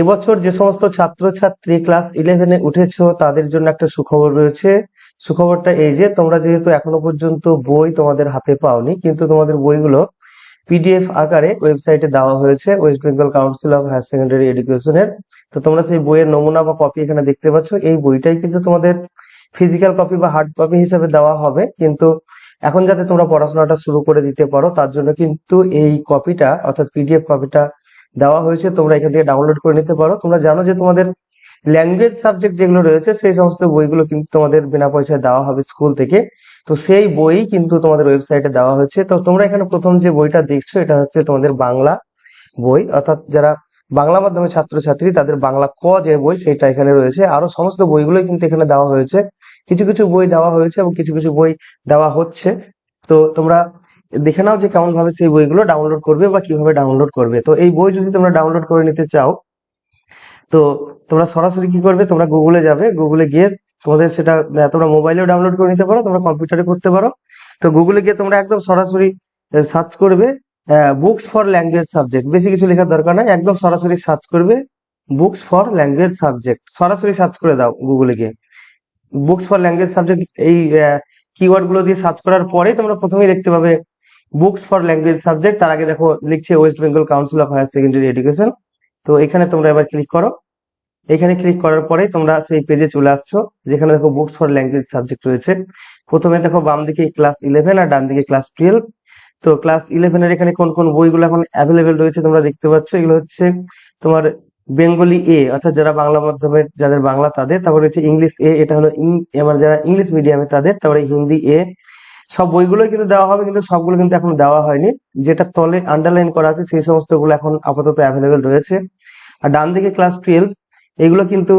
এবছর যে সমস্ত ছাত্রছাত্রী ক্লাস ইলেভেনে উঠেছো, তাদের জন্য একটা সুখবর রয়েছে। সুখবরটা এই যে, তোমরা যেহেতু এখনও পর্যন্ত বই তোমাদের হাতে পাওনি, কিন্তু তোমাদের বইগুলো পিডিএফ আকারে ওয়েবসাইটে দেওয়া হয়েছে, West Bengal council of higher secondary এডুকেশনের। তো তোমরা সেই বইয়ের নমুনা বা কপি এখানে দেখতে পাচ্ছ। এই বইটাই কিন্তু তোমাদের ফিজিক্যাল কপি বা হার্ড কপি হিসেবে দেওয়া হবে, কিন্তু এখন যাতে তোমরা পড়াশোনাটা শুরু করে দিতে পারো, তার জন্য কিন্তু এই কপিটা, অর্থাৎ পিডিএফ কপিটা দেওয়া হয়েছে, তোমরা এখান থেকে ডাউনলোড করে নিতে পারো। তোমরা জানো যে তোমাদের ল্যাঙ্গুয়েজ সাবজেক্ট যেগুলো রয়েছে, সেই সমস্ত বইগুলো কিন্তু তোমাদের বিনা পয়সায় দেওয়া হবে স্কুল থেকে। তো সেই বই কিন্তু তোমাদের ওয়েবসাইটে দেওয়া হয়েছে। তো তোমরা এখানে প্রথম যে বইটা দেখছ, এটা হচ্ছে তোমাদের বাংলা বই। অর্থাৎ যারা বাংলা মাধ্যমে ছাত্রছাত্রী, তাদের বাংলা ক যে বই সেটা এখানে রয়েছে। আরও সমস্ত বইগুলোই কিন্তু এখানে দেওয়া হয়েছে। কিছু কিছু বই দেওয়া হয়েছে এবং কিছু কিছু বই দেওয়া হচ্ছে। তো তোমরা দেখে নাও যে কেমন ভাবে সেই বইগুলো ডাউনলোড করবে বা কীভাবে ডাউনলোড করবে। তো এই বই যদি তোমরা ডাউনলোড করে নিতে চাও, তো তোমরা সরাসরি কি করবে? তোমরা গুগলে যাবে। গুগলে গিয়ে তোমাদের সেটা তোমরা মোবাইলেও ডাউনলোড করে নিতে পারো, তোমরা কম্পিউটারে করতে পারো। তো গুগলে গিয়ে তোমরা একদম সরাসরি সার্চ করবে বুকস ফর ল্যাঙ্গুয়েজ সাবজেক্ট বেশি কিছু লেখার দরকার নাই, একদম সরাসরি সার্চ করবে বুকস ফর ল্যাঙ্গুয়েজ সাবজেক্ট সরাসরি সার্চ করে দাও গুগলে গিয়ে। বুকস ফর ল্যাঙ্গুয়েজ সাবজেক্ট এই কিওয়ার্ডগুলো দিয়ে সার্চ করার পরে তোমরা প্রথমেই দেখতে পাবে বুকস ফর ল্যাঙ্গুয়েজ সাবজেক্ট তার আগে দেখো লিখছে West Bengal council of higher secondary education তো এখানে তোমরা এবার ক্লিক করো। এখানে ক্লিক করার পরে তোমরা সেই পেজে চলে আসছো, যেখানে দেখো বুকস ফর ল্যাঙ্গুয়েজ সাবজেক্ট রয়েছে। প্রথমে দেখো বাম দিকে ক্লাস ইলেভেন আর ডান দিকে ক্লাস টুয়েলভ তো ক্লাস ইলেভেনের এখানে কোন কোন বইগুলো এখন অ্যাভেলেবেল রয়েছে তোমরা দেখতে পাচ্ছ? এগুলো হচ্ছে তোমার বেঙ্গলি এ অর্থাৎ যারা বাংলা মাধ্যমে যাদের বাংলা তাদের। তারপরে হচ্ছে ইংলিশ এ এটা হলো আমার যারা ইংলিশ মিডিয়ামে তাদের, তারপরে হিন্দি এ সব বইগুলোই কিন্তু দেওয়া হবে, কিন্তু সবগুলো কিন্তু এখন দেওয়া হয়নি। যেটা তলে আন্ডারলাইন করা আছে, সেই সমস্তগুলো এখন আপাতত অ্যাভেলেবেল রয়েছে। আর ডান দিকে ক্লাস টুয়েলভ এগুলো কিন্তু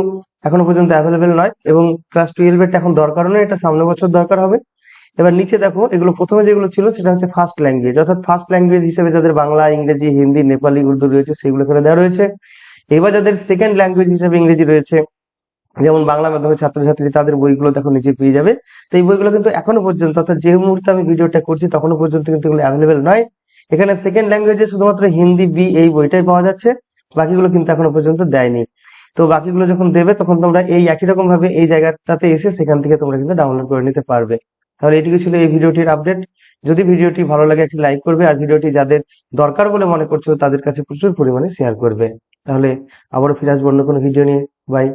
এখনও পর্যন্ত অ্যাভেলেবেল নয় এবং ক্লাস টুয়েলভ এর এখন দরকার নেই, এটা সামনের বছর দরকার হবে। এবার নিচে দেখো, এগুলো প্রথমে যেগুলো ছিল সেটা হচ্ছে ফার্স্ট ল্যাঙ্গুয়েজ অর্থাৎ ফার্স্ট ল্যাঙ্গুয়েজ হিসেবে যাদের বাংলা, ইংরেজি, হিন্দি, নেপালি, উর্দু রয়েছে, সেগুলো এখানে দেওয়া রয়েছে। এবার যাদের সেকেন্ড ল্যাঙ্গুয়েজ হিসেবে ইংরেজি রয়েছে যেমন বাংলা মাধ্যমের ছাত্রছাত্রী তাদের বইগুলো দেখো নিচে পেয়ে যাবে। তো এই বইগুলো কিন্তু এখনও পর্যন্ত, অর্থাৎ যে মুহূর্তে আমি ভিডিওটা করছি তখনো পর্যন্ত কিন্তু এগুলো অ্যাভেলেবেল নয়। এখানে সেকেন্ড ল্যাঙ্গুয়েজে শুধুমাত্র হিন্দি, বি, এই বইটাই পাওয়া যাচ্ছে। বাকিগুলো কিন্তু এখনও পর্যন্ত দেয়নি। তো বাকিগুলো যখন দেবে তখন তোমরা এই একই রকম ভাবে এই জায়গাটাতে এসে সেখান থেকে তোমরা কিন্তু ডাউনলোড করে নিতে পারবে। তাহলে এটুকু ছিল এই ভিডিওটির আপডেট যদি ভিডিওটি ভালো লাগে একটি লাইক করবে, আর ভিডিওটি যাদের দরকার বলে মনে করছ তাদের কাছে প্রচুর পরিমাণে শেয়ার করবে। তাহলে আবারও ফিরে আসব অন্য কোনো ভিডিও নিয়ে। বাই